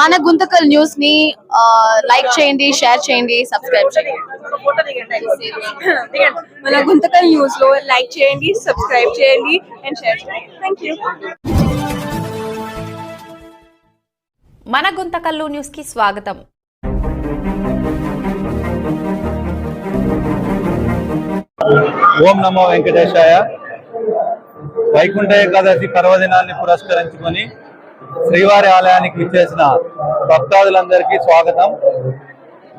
మన గుంతకల్ న్యూస్ని లైక్ చేయండి షేర్ చేయండి సబ్స్క్రైబ్ చేయండి. మన గుంతకల్ న్యూస్లో లైక్ చేయండి సబ్స్క్రైబ్ చేయండి అండ్ షేర్ చేయండి. థ్యాంక్ యూ మన గుంతకల్లు న్యూస్కి స్వాగతం. ఓం నమో వెంకటేశాయ. వైకుంఠ ఏకాదశి పర్వదినాన్ని పురస్కరించుకొని శ్రీవారి ఆలయానికి విచ్చేసిన భక్తాదులందరికీ స్వాగతం.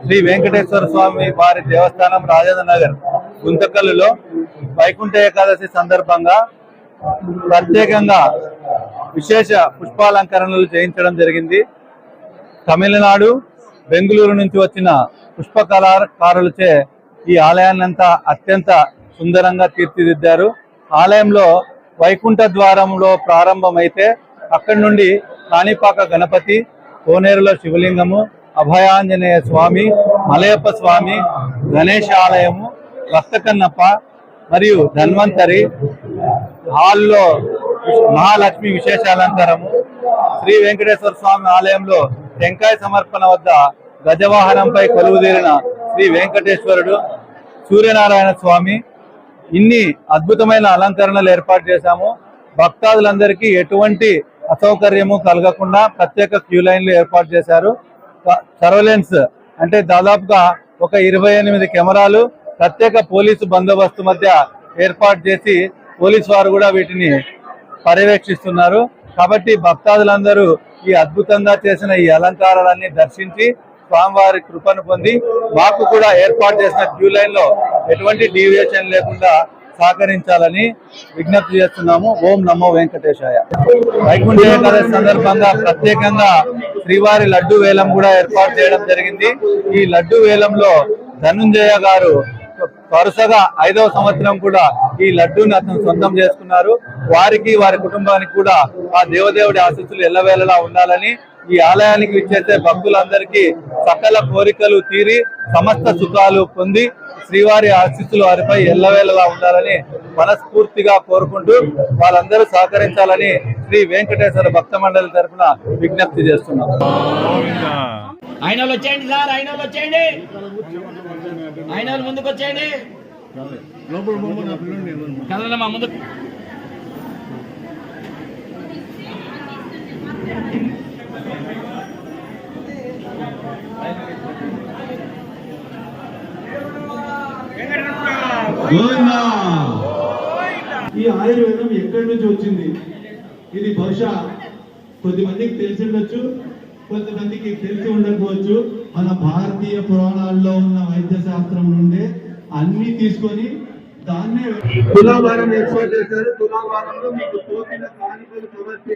శ్రీ వెంకటేశ్వర స్వామి వారి దేవస్థానం రాజేంద్ర నగర్ గుంతకల్లులో వైకుంఠ ఏకాదశి సందర్భంగా ప్రత్యేకంగా విశేష పుష్పాలంకరణలు చేయించడం జరిగింది. తమిళనాడు బెంగళూరు నుంచి వచ్చిన పుష్ప కళాకారులచే ఈ ఆలయాన్నంతా అత్యంత సుందరంగా తీర్చిదిద్దారు. ఆలయంలో వైకుంఠ ద్వారంలో ప్రారంభమైతే అక్కడి నుండి కాణిపాక గణపతి కోనేరులో శివలింగము అభయాంజనేయ స్వామి మలయప్ప స్వామి గణేష్ ఆలయము రక్తకన్నప్ప మరియు ధన్వంతరి హాల్లో మహాలక్ష్మి విశేషాలంకారము శ్రీ వెంకటేశ్వర స్వామి ఆలయంలో టెంకాయ సమర్పణ వద్ద గజవాహనంపై కొలువుదీరిన శ్రీ వెంకటేశ్వరుడు సూర్యనారాయణ స్వామి ఇన్ని అద్భుతమైన అలంకరణలు ఏర్పాటు చేశాము. భక్తాదులందరికీ ఎటువంటి అసౌకర్యము కలగకుండా ప్రత్యేక క్యూ లైన్లు ఏర్పాటు చేశారు. సర్వలెన్స్ అంటే దాదాపుగా ఒక ఇరవై ఎనిమిది కెమెరాలు ప్రత్యేక పోలీసు బందోబస్తు మధ్య ఏర్పాటు చేసి పోలీసు వారు కూడా వీటిని పర్యవేక్షిస్తున్నారు. కాబట్టి భక్తాదులందరూ ఈ అద్భుతంగా చేసిన ఈ అలంకారాలన్నీ దర్శించి స్వామివారి కృపను పొంది మాకు కూడా ఏర్పాటు చేసిన క్యూ లైన్లో ఎటువంటి డీవియేషన్ లేకుండా సహకరించాలని విజ్ఞప్తి చేస్తున్నాము. ఓం నమో వెంకటేశాయ. వైకుంఠ ఏకాదశి సందర్భంగా ప్రత్యేకంగా శ్రీవారి లడ్డు వేలం కూడా ఏర్పాటు చేయడం జరిగింది. ఈ లడ్డు వేలంలో ధనుంజయ గారు వరుసగా ఐదవ సంవత్సరం కూడా ఈ లడ్డూని అతను సొంతం చేసుకున్నారు. వారికి వారి కుటుంబానికి కూడా ఆ దేవదేవుడి ఆశీస్సులు ఎల్లవేళలా ఉండాలని ఈ ఆలయానికి విచ్చేసే భక్తులందరికీ సకల కోరికలు తీరి సమస్త సుఖాలు పొంది శ్రీవారి ఆశీస్సులు వారిపై ఎల్లవేళలా ఉండాలని మనస్ఫూర్తిగా కోరుకుంటూ వాళ్ళందరూ సహకరించాలని శ్రీ వెంకటేశ్వర భక్త మండలి తరఫున విజ్ఞప్తి చేస్తున్నాం. ఆయన వచ్చేయండి సార్ ఆయన వచ్చేయండి. ఆయన ముందుకు వచ్చేయండి కదలమ్మా ముందు. ఈ ఆయుర్వేదం ఎక్కడి నుంచి వచ్చింది? ఇది బహుశా కొద్ది మందికి తెలిసి ఉండొచ్చు కొంతమందికి తెలిసి ఉండకపోవచ్చు. మన భారతీయ పురాణాల్లో ఉన్న వైద్య శాస్త్రం నుండే అన్ని తీసుకొని దాన్నే తులాభారం ఏర్పాటు చేశారు. తులాభారంలో మీకు తోపిన కానుకలు సమర్పి